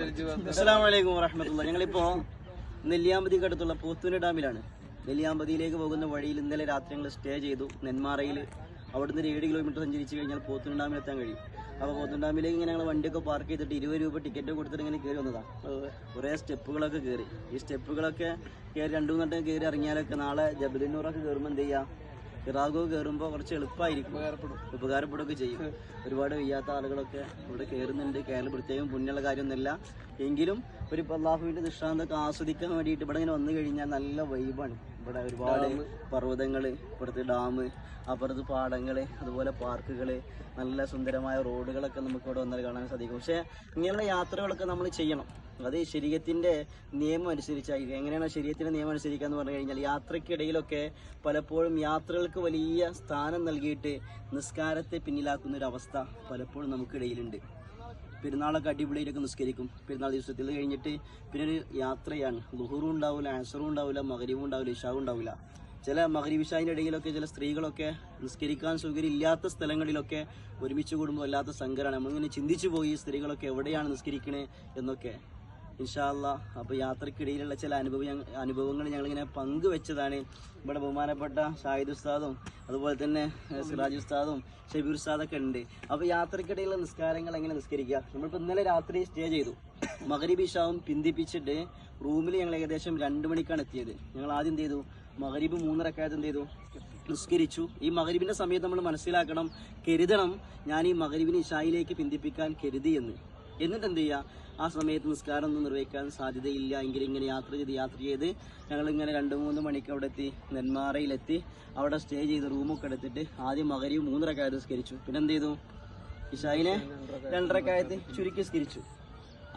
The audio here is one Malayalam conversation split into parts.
അസ്സലാമു അലൈക്കും വറഹമത്തുള്ള ഞങ്ങളിപ്പോ നെല്ലിയാമ്പതിക്ക് അടുത്തുള്ള പോത്തൂര് ഡാമിലാണ്. നെല്ലിയാമ്പതിയിലേക്ക് പോകുന്ന വഴിയിൽ ഇന്നലെ രാത്രി ഞങ്ങൾ സ്റ്റേ ചെയ്തു. നെന്മാറയിൽ അവിടുന്ന് ഒരു ഏഴ് കിലോമീറ്റർ സഞ്ചരിച്ച് കഴിഞ്ഞാൽ പോത്തൂർ ഡാമിൽ എത്താൻ കഴിയും. അപ്പോൾ പോത്തൂർ ഡാമിലേക്ക് ഇങ്ങനെ ഞങ്ങൾ വണ്ടിയൊക്കെ പാർക്ക് ചെയ്തിട്ട് ഇരുപത് രൂപ ടിക്കറ്റ് കൊടുത്തിട്ട് ഇങ്ങനെ കയറി വന്നതാണ് കുറേ സ്റ്റെപ്പുകളൊക്കെ കയറി ഈ സ്റ്റെപ്പുകളൊക്കെ കയറി രണ്ടു മൂന്നെണ്ണം കയറി ഇറങ്ങിയാലൊക്കെ നാളെ ജബലിനൂറൊക്കെ കയറുമ്പോൾ എന്ത് ചെയ്യാം ഇറാഖോ കയറുമ്പോൾ കുറച്ച് എളുപ്പമായിരിക്കും ഉപകാരപ്പെടുകയൊക്കെ ചെയ്യും. ഒരുപാട് വയ്യാത്ത ആളുകളൊക്കെ ഇവിടെ കയറുന്നുണ്ട് കേരളം പ്രത്യേകം പുണ്യമുള്ള കാര്യമൊന്നുമില്ല. എങ്കിലും ഒരു അള്ളാഹുവിന്റെ ദൃഷ്ടാന്തൊക്കെ ആസ്വദിക്കാൻ വേണ്ടിയിട്ട് ഇവിടെ ഇങ്ങനെ വന്നു കഴിഞ്ഞാൽ നല്ല വൈബാണ്. ഇവിടെ ഒരുപാട് പർവതങ്ങൾ ഇവിടുത്തെ ഡാം അപ്പുറത്ത് പാടങ്ങൾ അതുപോലെ പാർക്കുകൾ നല്ല സുന്ദരമായ റോഡുകളൊക്കെ നമുക്ക് ഇവിടെ വന്നാൽ കാണാൻ സാധിക്കും. പക്ഷേ ഇങ്ങനെയുള്ള യാത്രകളൊക്കെ നമ്മൾ ചെയ്യണം. അത് ശരീരത്തിന്റെ നിയമം അനുസരിച്ചായിരിക്കും എങ്ങനെയാണ് ശരീരത്തിന്റെ നിയമം അനുസരിക്കുക എന്ന് പറഞ്ഞു കഴിഞ്ഞാൽ യാത്രക്കിടയിലൊക്കെ പലപ്പോഴും യാത്രകൾക്ക് വലിയ സ്ഥാനം നൽകിയിട്ട് നിസ്കാരത്തെ പിന്നിലാക്കുന്ന ഒരു അവസ്ഥ പലപ്പോഴും നമുക്കിടയിലുണ്ട്. പെരുന്നാളൊക്കെ അടിപൊളിയിലൊക്കെ നിസ്കരിക്കും. പെരുന്നാൾ ദിവസത്തിൽ കഴിഞ്ഞിട്ട് പിന്നെ ഒരു യാത്രയാണ്. ലുഹറും ഉണ്ടാവില്ല ആസറും ഉണ്ടാവില്ല മകരീവും ഉണ്ടാവില്ല ഇഷാവും ഉണ്ടാവില്ല ചില മകരീവ് ഇഷാവിന്റെ ഇടയിലൊക്കെ ചില സ്ത്രീകളൊക്കെ നിസ്കരിക്കാൻ സൗകര്യമില്ലാത്ത സ്ഥലങ്ങളിലൊക്കെ ഒരുമിച്ച് കൂടുമ്പോൾ വല്ലാത്ത സങ്കടമാണ്. നമ്മളിങ്ങനെ ചിന്തിച്ചു പോയി സ്ത്രീകളൊക്കെ എവിടെയാണ് നിസ്കരിക്കണേ എന്നൊക്കെ. ഇൻഷാല്ല അപ്പോൾ യാത്രക്കിടയിലുള്ള ചില അനുഭവ അനുഭവങ്ങൾ ഞങ്ങളിങ്ങനെ പങ്കുവെച്ചതാണ് ഇവിടെ ബഹുമാനപ്പെട്ട ഷാഹിദ് ഉസ്താദും അതുപോലെ തന്നെ സിറാജ് ഉസ്താദും ഷബീർ ഉസ്താദൊക്കെ ഉണ്ട്. അപ്പോൾ യാത്രക്കിടയിലുള്ള നിസ്കാരങ്ങൾ എങ്ങനെ നിസ്കരിക്കുക? നമ്മളിപ്പോൾ ഇന്നലെ രാത്രി സ്റ്റേ ചെയ്തു. മകരീബ് ഇഷാവും പിന്തിപ്പിച്ചിട്ട് റൂമിൽ ഞങ്ങൾ ഏകദേശം രണ്ട് മണിക്കാണ് എത്തിയത്. ഞങ്ങൾ ആദ്യം എന്ത് ചെയ്തു? മകരീബ് മൂന്നരക്കായത് എന്ത് ചെയ്തു? നിസ്കരിച്ചു. ഈ മകരീബിന്റെ സമയത്ത് നമ്മൾ മനസ്സിലാക്കണം കരുതണം ഞാൻ ഈ മകരീബിന് ഇഷായിലേക്ക് പിന്തിപ്പിക്കാൻ കരുതി എന്ന്. എന്നിട്ട് എന്ത് ചെയ്യുക ആ സമയത്ത് നിസ്കാരം ഒന്നും നിർവഹിക്കാൻ സാധ്യതയില്ല. എങ്കിൽ ഇങ്ങനെ യാത്ര ചെയ്ത് യാത്ര ചെയ്ത് ഞങ്ങൾ ഇങ്ങനെ രണ്ട് മൂന്ന് മണിക്ക് അവിടെ എത്തി നെന്മാറയിലെത്തി. അവിടെ സ്റ്റേ ചെയ്ത് റൂമൊക്കെ എടുത്തിട്ട് ആദ്യം മകരി മൂന്നരക്കായത് നിസ്കരിച്ചു. പിന്നെ എന്ത് ചെയ്തു? ഇഷായിനെ രണ്ടരക്കായത്ത് ചുരുക്കി നിസ്കരിച്ചു.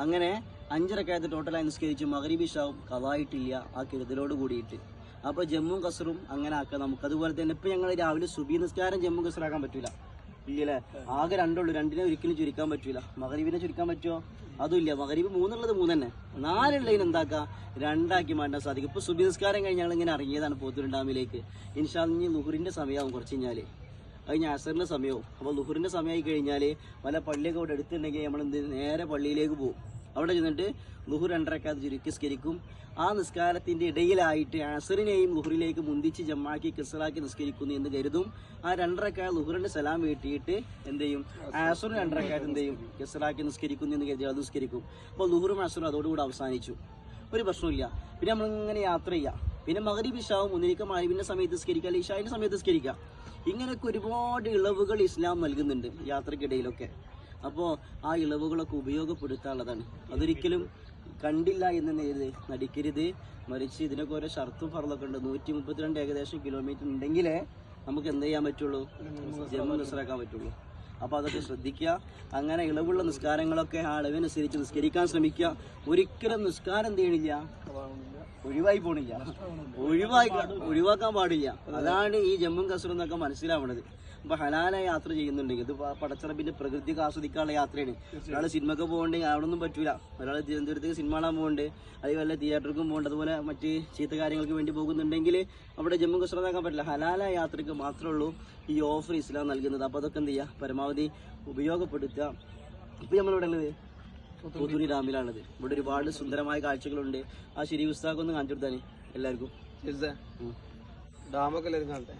അങ്ങനെ അഞ്ചരക്കായത്ത് ടോട്ടലായി നിസ്കരിച്ചു. മകരീബ് ഇഷാവും കഥായിട്ടില്ല ആ കിരുതലോട് കൂടിയിട്ട്. അപ്പോൾ ജമ്മു കസറും അങ്ങനെ ആക്കാം നമുക്ക്. അതുപോലെ തന്നെ ഇപ്പം ഞങ്ങൾ രാവിലെ സുബി നിസ്കാരം ജമ്മു കസറാക്കാൻ പറ്റൂല. ഇല്ലല്ലേ ആകെ രണ്ടുള്ളൂ. രണ്ടിനെ ഒരിക്കലും ചുരുക്കാൻ പറ്റൂല. മകരീബിനെ ചുരുക്കാൻ പറ്റുമോ അതുമില്ല. മകരീബ് മൂന്നുള്ളത് മൂന്ന് തന്നെ നാലുള്ളതിന് എന്താക്കാം? രണ്ടാക്കി മാറ്റാൻ സാധിക്കും. ഇപ്പൊ സുബി നിസ്കാരം കഴിഞ്ഞ് ഞങ്ങൾ ഇങ്ങനെ ഇറങ്ങിയതാണ് പോത്തൂർ ഡാമിലേക്ക്. ഇൻഷാ ഇനി ലുഹുറിന്റെ സമയമാവും കുറച്ച് കഴിഞ്ഞാൽ. അത് ഞാസറിന്റെ സമയവും. അപ്പോൾ ലുഹുറിന്റെ സമയമായി കഴിഞ്ഞാൽ വല്ല പള്ളിയൊക്കെ അവിടെ എടുത്തിട്ടുണ്ടെങ്കിൽ നമ്മൾ എന്ത് നേരെ പള്ളിയിലേക്ക് പോകും. അവിടെ ചെന്നിട്ട് ലുഹുർ രണ്ടരക്കാത് ചുരുക്കിസ്കരിക്കും ആ നിസ്കാരത്തിന്റെ ഇടയിലായിട്ട് ആസറിനെയും ലുഹുറിലേക്ക് മുന്തിച്ച് ജമ്മാക്കി കിസറാക്കി നിസ്കരിക്കുന്നു എന്ന് കരുതും. ആ രണ്ടരക്കായ ലുഹുറിന്റെ സലാം വീട്ടിയിട്ട് എന്ത് ചെയ്യും? ആസറും രണ്ടരക്കായത് എന്ത് ചെയ്യും? കിസറാക്കി നിസ്കരിക്കുന്നു എന്ന് കരുതി അത് നിസ്കരിക്കും. അപ്പോൾ ലുഹുറും ആസറും അതോടുകൂടി അവസാനിച്ചു. ഒരു പ്രശ്നമില്ല പിന്നെ നമ്മളിങ്ങനെ യാത്ര ചെയ്യാം. പിന്നെ മകരീബ് ഇഷാവും മുന്നിരിക്ക മാലിബിന്റെ സമയത്ത് സ്കരിക്കുക അല്ലെങ്കിൽ ഇഷാവിന്റെ സമയത്ത് സ്കരിക്കുക ഇങ്ങനെയൊക്കെ ഒരുപാട് ഇളവുകൾ ഇസ്ലാം നൽകുന്നുണ്ട് യാത്രക്കിടയിലൊക്കെ. അപ്പോൾ ആ ഇളവുകളൊക്കെ ഉപയോഗപ്പെടുത്താനുള്ളതാണ്. അതൊരിക്കലും കണ്ടില്ല എന്ന് നേരിത് നടിക്കരുത്. മറിച്ച് ഇതിനൊക്കെ ഓരോ ഷർത്തും ഫറലൊക്കെ ഉണ്ട്. നൂറ്റി മുപ്പത്തിരണ്ട് ഏകദേശം കിലോമീറ്റർ ഉണ്ടെങ്കിലേ നമുക്ക് എന്ത് ചെയ്യാൻ പറ്റുള്ളൂ? ജമ്മു നിസ്സറാക്കാൻ പറ്റുള്ളൂ. അപ്പോൾ അതൊക്കെ ശ്രദ്ധിക്കുക. അങ്ങനെ ഇളവുള്ള നിസ്കാരങ്ങളൊക്കെ ആ അളവിനനുസരിച്ച് നിസ്കരിക്കാൻ ശ്രമിക്കുക. ഒരിക്കലും നിസ്കാരം ചെയ്യണില്ല? ഒഴിവായി പോണില്ല. ഒഴിവായി ഒഴിവാക്കാൻ പാടില്ല. അതാണ് ഈ ജമ്മു കസറും എന്നൊക്കെ മനസ്സിലാവണത്. അപ്പൊ ഹലാലായ യാത്ര ചെയ്യുന്നുണ്ടെങ്കിൽ ഇത് പടച്ചറപ്പിന്റെ പ്രകൃതി ആസ്വദിക്കാനുള്ള യാത്രയാണ്. ഒരാൾ സിനിമക്ക് പോകണ്ടെങ്കിൽ അവിടെ ഒന്നും പറ്റൂല. ഒരാൾ തിരുവനന്തപുരത്തേക്ക് സിനിമ കാണാൻ പോകുന്നുണ്ട് അതേ വല്ല തിയേറ്ററിലും പോകുന്നുണ്ട് അതുപോലെ മറ്റ് ചീത്ത കാര്യങ്ങൾക്ക് വേണ്ടി പോകുന്നുണ്ടെങ്കിൽ അവിടെ ജമ്മു കസറതാക്കാൻ പറ്റില്ല. ഹലാല യാത്രയ്ക്ക് മാത്രമേ ഉള്ളൂ ഈ ഓഫർ ഇസ്ലാം നൽകുന്നത്. അപ്പൊ അതൊക്കെ എന്ത് ചെയ്യുക പരമാവധി ഉപയോഗപ്പെടുത്തുക. ഇപ്പൊ നമ്മളിവിടെ ഉള്ളത്? പുത്തൂരി ഡാമിലാണത്. ഇവിടെ ഒരുപാട് സുന്ദരമായ കാഴ്ചകളുണ്ട്. ആ ശരി പുസ്തകം ഒന്ന് കാണിച്ചു കൊടുത്താൽ എല്ലാവർക്കും. ഡാമൊക്കെ എല്ലാവരും കാണട്ടെ?